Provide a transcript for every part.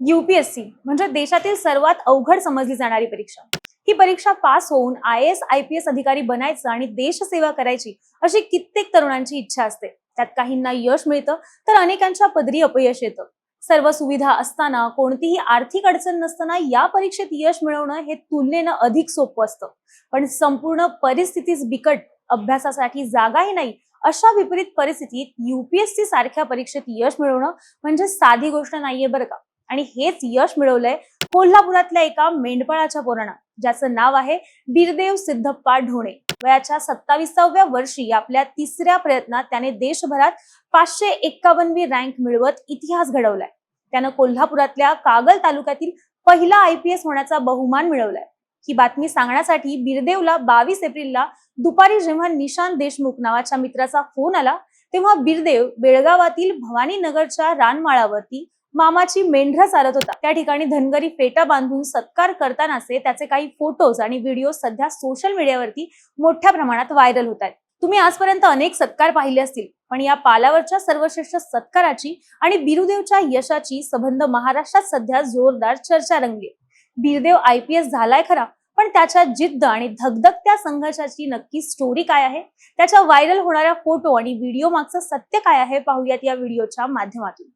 UPSC म्हणजे देशातील सर्वात अवघड समजली जाणारी परीक्षा. ही परीक्षा पास होऊन I S I P S अधिकारी बनायचं आणि देशसेवा करायची अशी कित्येक तरुणांची इच्छा असते. त्यात काहींना यश मिळतं तर अनेकांच्या पदरी अपयश येतं. सर्व सुविधा असताना कोणतीही आर्थिक अडचण नसताना या परीक्षेत यश मिळवणं हे तुलनेनं अधिक सोपं असतं. पण संपूर्ण परिस्थितीच बिकट अभ्यासासाठी जागाही नाही अशा विपरीत परिस्थितीत युपीएससी सारख्या परीक्षेत यश मिळवणं म्हणजे साधी गोष्ट नाहीये बरं का. आणि हेच यश मिळवलंय कोल्हापुरातल्या एका मेंढपाळाच्या पोरानं ज्याचं नाव आहे बिरदेव सिद्धप्पा ढोणे. वयाच्या सत्तावीसाव्या वर्षी आपल्या तिसऱ्या प्रयत्नात त्याने देशभरात पाचशे एक्कावन्नवी रँक मिळवत इतिहास घडवलाय. त्यानं कोल्हापुरातल्या कागल तालुक्यातील पहिला आय पी एस होण्याचा बहुमान मिळवलाय. ही बातमी सांगण्यासाठी बिरदेवला बावीस एप्रिलला दुपारी जेव्हा निशांत देशमुख नावाच्या मित्राचा फोन आला तेव्हा बिरदेव बेळगावातील भवानीनगरच्या रानमाळावरती मामाची मेंढरा चालत होता. त्या ठिकाणी धनगरी फेटा बांधून सत्कार करतानाचे त्याचे काही फोटोज आणि व्हिडिओ सध्या सोशल मीडियावरती मोठ्या प्रमाणात व्हायरल होत आहेत. तुम्ही आजपर्यंत अनेक सत्कार पाहिले असतील पण या पालावरच्या सर्वश्रेष्ठ सत्काराची आणि बिरुदेवच्या यशाची संबंध महाराष्ट्रात सध्या जोरदार चर्चा रंगली बिरदेव आय पी एस झालाय खरा पण त्याच्या जिद्द आणि धगधगत्या संघर्षाची नक्की स्टोरी काय आहे? त्याच्या व्हायरल होणाऱ्या फोटो आणि व्हिडिओ मागचं सत्य काय आहे? पाहूयात या व्हिडिओच्या माध्यमातून.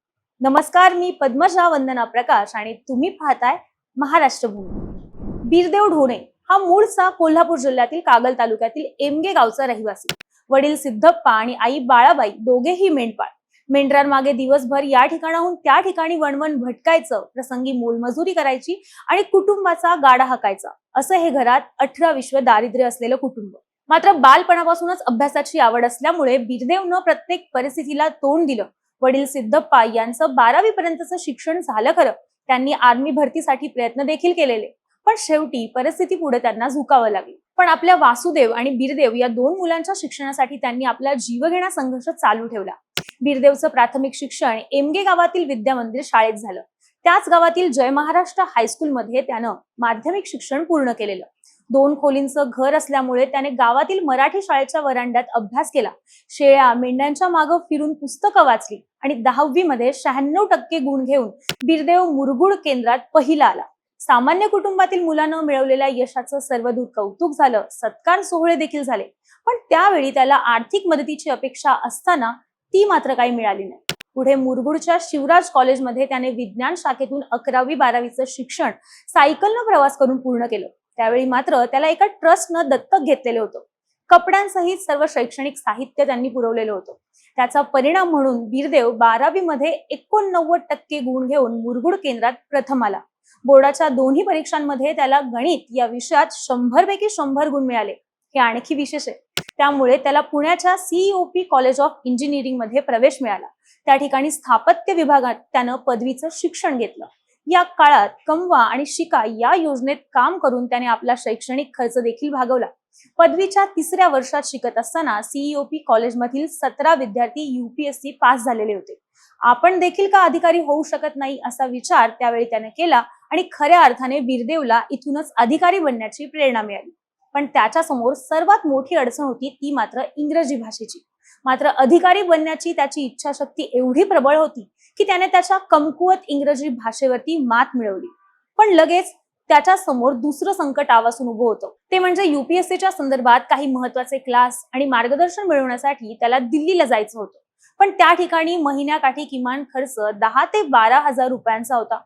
नमस्कार मी पद्मजा वंदना प्रकाश आणि तुम्ही पाहताय महाराष्ट्र भूमी बीरदेव ढोणे हा मूळचा कोल्हापूर जिल्ह्यातील कागल तालुक्यातील एमगे गावचा रहिवासी. वडील सिद्धप्पा आणि आई बाळाबाई दोघेही मेंढपाळ. मेंढरांमागे दिवसभर या ठिकाणाहून त्या ठिकाणी वणवण भटकायचं प्रसंगी मोलमजुरी करायची आणि कुटुंबाचा गाडा हाकायचा असं हे घरात अठरा विश्व दारिद्र्य असलेलं कुटुंब. मात्र बालपणापासूनच अभ्यासाची आवड असल्यामुळे बीरदेवनं प्रत्येक परिस्थितीला तोंड दिलं. वडील सिद्धप्पा यांचं बारावी पर्यंतचं शिक्षण झालं खरं. त्यांनी आर्मी भरतीसाठी प्रयत्न देखील केलेले. पण शेवटी परिस्थिती पुढे त्यांना झुकावं लागली. पण आपल्या वासुदेव आणि बीरदेव या दोन मुलांच्या शिक्षणासाठी त्यांनी आपला जीवघेणा संघर्ष चालू ठेवला. बीरदेवचं प्राथमिक शिक्षण एमगे गावातील विद्या मंदिर शाळेत झालं. त्याच गावातील जय महाराष्ट्र हायस्कूलमध्ये त्यानं माध्यमिक शिक्षण पूर्ण केलेलं. दोन खोलींचं घर असल्यामुळे त्याने गावातील मराठी शाळेच्या वरांड्यात अभ्यास केला. शेळ्या मेंढ्यांच्या मागं फिरून पुस्तकं वाचली आणि दहावी मध्ये शहाण्णव टक्के गुण घेऊन बीरदेव मुरगुड केंद्रात पहिला आला. सामान्य कुटुंबातील मुलानं मिळवलेल्या यशाचं सर्वदूर कौतुक झालं. सत्कार सोहळे देखील झाले. पण त्यावेळी त्याला आर्थिक मदतीची अपेक्षा असताना ती मात्र काही मिळाली नाही. पुढे मुरगुडच्या शिवराज कॉलेजमध्ये त्याने विज्ञान शाखेतून अकरावी बारावीचं शिक्षण सायकलनं प्रवास करून पूर्ण केलं. त्यावेळी मात्र त्याला एका ट्रस्टनं दत्तक घेतलेलं होतं. कपड्यांसहित सर्व शैक्षणिक साहित्य त्यांनी पुरवलेलं होतं. त्याचा परिणाम म्हणून बीरदेव बारावी मध्ये एकोणनव्वद टक्के गुण घेऊन मुरगुड केंद्रात प्रथम आला. बोर्डाच्या दोन्ही परीक्षांमध्ये त्याला गणित या विषयात शंभर पैकी शंभर गुण मिळाले. हे आणखी विशेष आहे. त्यामुळे त्याला पुण्याच्या सीईओपी कॉलेज ऑफ इंजिनिअरिंगमध्ये प्रवेश मिळाला. त्या ठिकाणी स्थापत्य विभागात त्यानं पदवीचं शिक्षण घेतलं. या काळात कमवा आणि शिका या योजनेत काम करून त्याने आपला शैक्षणिक खर्च देखील भागवला. पदवीच्या तिसऱ्या वर्षात शिकत असताना सीईओपी कॉलेजमधील सतरा विद्यार्थी युपीएससी पास झालेले होते. आपण देखील का अधिकारी होऊ शकत नाही असा विचार त्यावेळी त्याने केला आणि खऱ्या अर्थाने बीरदेवला इथूनच अधिकारी बनण्याची प्रेरणा मिळाली. पण त्याच्यासमोर सर्वात मोठी अडचण होती ती मात्र इंग्रजी भाषेची. मात्र अधिकारी बनण्याची त्याची इच्छाशक्ती एवढी प्रबळ होती की त्याने त्याच्या कमकुवत इंग्रजी भाषेवरती मात मिळवली. पण लगेच त्याच्यासमोर दुसरं संकट आवासून उभं होतं. ते म्हणजे युपीएससीच्या संदर्भात काही महत्त्वाचे क्लास आणि मार्गदर्शन मिळवण्यासाठी त्याला दिल्लीला जायचं होतं. पण त्या ठिकाणी महिन्याकाठी किमान खर्च दहा ते बारा हजार रुपयांचा होता.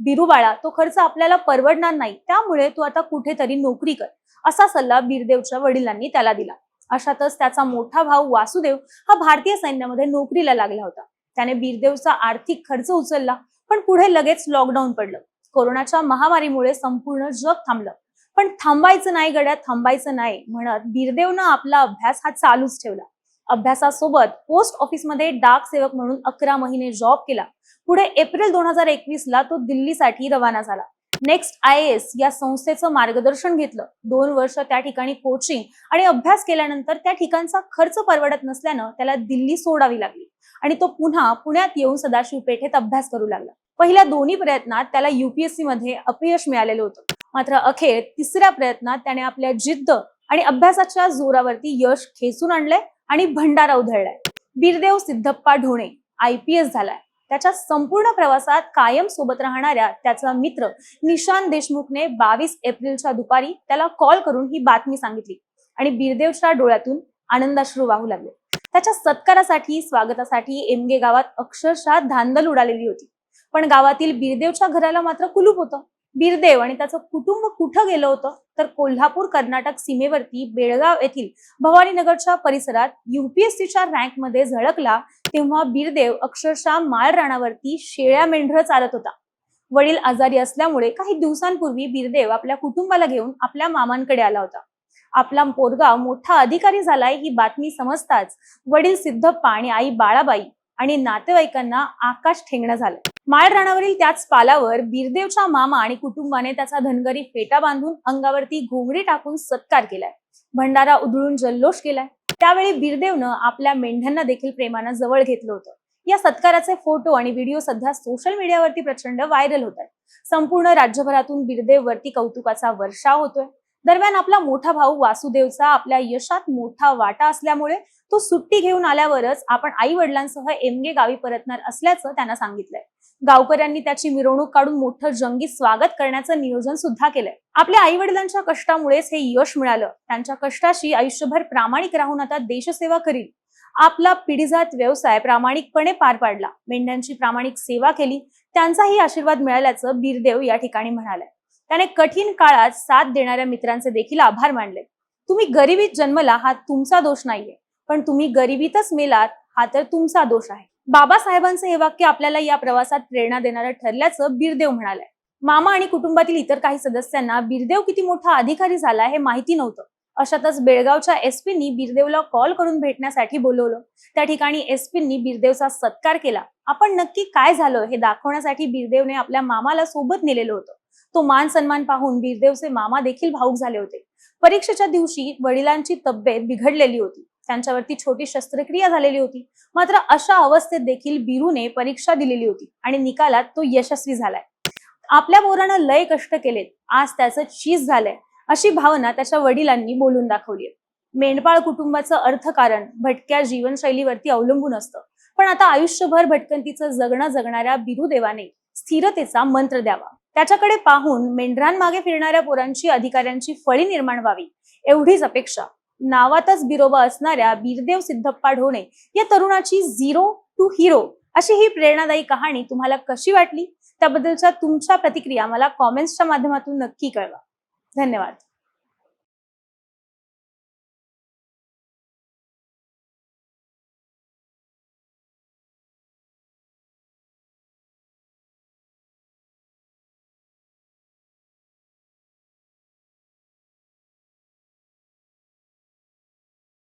बिरुबाळा तो खर्च आपल्याला परवडणार नाही. त्यामुळे तू आता कुठेतरी नोकरी कर असा सल्ला बिरदेवच्या वडिलांनी त्याला दिला. अशातच त्याचा मोठा भाऊ वासुदेव हा भारतीय सैन्यामध्ये नोकरीला लागला होता. त्याने बिरदेवचा आर्थिक खर्च उचलला पण पुढे लगेच लॉकडाऊन पडलं. कोरोनाच्या महामारीमुळे संपूर्ण जग थांबलं. पण थांबायचं नाही गड्या थांबायचं नाही म्हणत बीरदेवनं आपला अभ्यास हा चालूच ठेवला. अभ्यासासोबत पोस्ट ऑफिसमध्ये डाक सेवक म्हणून अकरा महिने जॉब केला. पुढे एप्रिल दोन हजार एकवीस ला तो दिल्लीसाठी रवाना झाला. नेक्स्ट आय एस या संस्थेचं मार्गदर्शन घेतलं. दोन वर्ष त्या ठिकाणी कोचिंग आणि अभ्यास केल्यानंतर त्या ठिकाणचा खर्च परवडत नसल्यानं त्याला दिल्ली सोडावी लागली. आणि तो पुन्हा पुण्यात येऊन सदाशिव पेठेत अभ्यास करू लागला. पहिल्या दोन्ही प्रयत्नात त्याला युपीएससी मध्ये अपयश मिळालेलं होतं. मात्र अखेर तिसऱ्या प्रयत्नात त्याने आपल्या जिद्द आणि अभ्यासाच्या जोरावरती यश खेचून आणलंय आणि भंडारा उधळलाय. Birdev Siddhappa Dhone I P S झालाय. त्याच्या संपूर्ण प्रवासात कायम सोबत राहणाऱ्या त्याचा मित्र निशान देशमुखने बावीस एप्रिलच्या दुपारी त्याला कॉल करून ही बातमी सांगितली. आणि बीरदेवच्या डोळ्यातून आनंदाश्रू वाहू लागले. त्याच्या सत्कारासाठी स्वागतासाठी एमगे गावात अक्षरशः धांदल उडालेली होती. पण गावातील बिरदेवच्या घराला मात्र कुलूप होतं. बिरदेव आणि त्याचं कुटुंब कुठं गेलं होतं? तर कोल्हापूर कर्नाटक सीमेवरती बेळगाव येथील भवानीनगरच्या परिसरात युपीएससीच्या रँकमध्ये झळकला तेव्हा बिरदेव अक्षरशः माळ राणावरती शेळ्या मेंढरं चालत होता. वडील आजारी असल्यामुळे काही दिवसांपूर्वी बिरदेव आपल्या कुटुंबाला घेऊन आपल्या मामांकडे आला होता. आपला पोरगा मोठा अधिकारी झालाय ही बातमी समजताच वडील सिद्धप्पा आणि आई बाळाबाई आणि नातेवाईकांना आकाश ठेंगणं झालं. माळ राणावरील त्याच पालावर बिरदेवच्या मामा आणि कुटुंबाने त्याचा धनगरी फेटा बांधून अंगावरती घोंगडी टाकून सत्कार केलाय. भंडारा उधळून जल्लोष केलाय. त्यावेळी बिरदेवनं आपल्या मेंढ्यांना देखील प्रेमानं जवळ घेतलं होतं. या सत्काराचे फोटो आणि व्हिडिओ सध्या सोशल मीडियावरती प्रचंड व्हायरल होत आहेत. संपूर्ण राज्यभरातून बिरदेववरती कौतुकाचा वर्षाव होतोय. दरम्यान आपला मोठा भाऊ वासुदेवचा आपल्या यशात मोठा वाटा असल्यामुळे तो सुट्टी घेऊन आल्यावरच आपण आई वडिलांसह एमगे गावी परतणार असल्याचं त्यांना सांगितलंय. गावकऱ्यांनी त्याची मिरवणूक काढून मोठं जंगी स्वागत करण्याचं नियोजन सुद्धा केलंय. आपल्या आई वडिलांच्या कष्टामुळेच हे यश मिळालं. त्यांच्या कष्टाशी आयुष्यभर प्रामाणिक राहून आता देशसेवा करील. आपला पिढीजात व्यवसाय प्रामाणिकपणे पार पाडला. मेंढ्यांची प्रामाणिक सेवा केली. त्यांचाही आशीर्वाद मिळाल्याचं बीरदेव या ठिकाणी म्हणाले त्याने कठीण काळात साथ देणाऱ्या मित्रांचे देखील आभार मानले. तुम्ही गरिबीत जन्मला हा तुमचा दोष नाहीये पण तुम्ही गरिबीतच मेलात हा तर तुमचा दोष आहे. बाबासाहेबांचं हे वाक्य आपल्याला या प्रवासात प्रेरणा देणारं ठरल्याचं बिरदेव म्हणालय मामा आणि कुटुंबातील इतर काही सदस्यांना बिरदेव किती मोठा अधिकारी झाला हे माहिती नव्हतं. अशातच बेळगावच्या एसपींनी बिरदेवला कॉल करून भेटण्यासाठी बोलवलं. त्या ठिकाणी एसपींनी बिरदेवचा सत्कार केला. आपण नक्की काय झालं हे दाखवण्यासाठी बिरदेवने आपल्या मामाला सोबत नेलेलं होतं. तो मान सन्मान पाहून बीरदेवचे मामा देखील भाऊक झाले होते. परीक्षेच्या दिवशी वडिलांची तब्येत बिघडलेली होती. त्यांच्यावरती छोटी शस्त्रक्रिया झालेली होती. मात्र अशा अवस्थेत देखील बिरूने परीक्षा दिलेली होती आणि निकालात तो यशस्वी झालाय. आपल्या पोरानं लय कष्ट केलेत. आज त्याचं चीज झालंय. अशी भावना त्याच्या वडिलांनी बोलून दाखवली मेंढपाळ कुटुंबाचं अर्थकारण भटक्या जीवनशैलीवरती अवलंबून असतं. पण आता आयुष्यभर भटकंतीचं जगणं जगणाऱ्या बिरुदेवाने स्थिरतेचा मंत्र द्यावा. त्याच्याकडे पाहून मेंढरांमागे फिरणाऱ्या पोरांची अधिकाऱ्यांची फळी निर्माण व्हावी एवढीच अपेक्षा. नावातच बिरोबा असणाऱ्या बीरदेव सिद्धप्पा ढोणे या तरुणाची झिरो टू हिरो अशी ही प्रेरणादायी कहाणी तुम्हाला कशी वाटली? त्याबद्दलच्या तुमच्या प्रतिक्रिया मला कॉमेंट्सच्या माध्यमातून नक्की कळवा. धन्यवाद.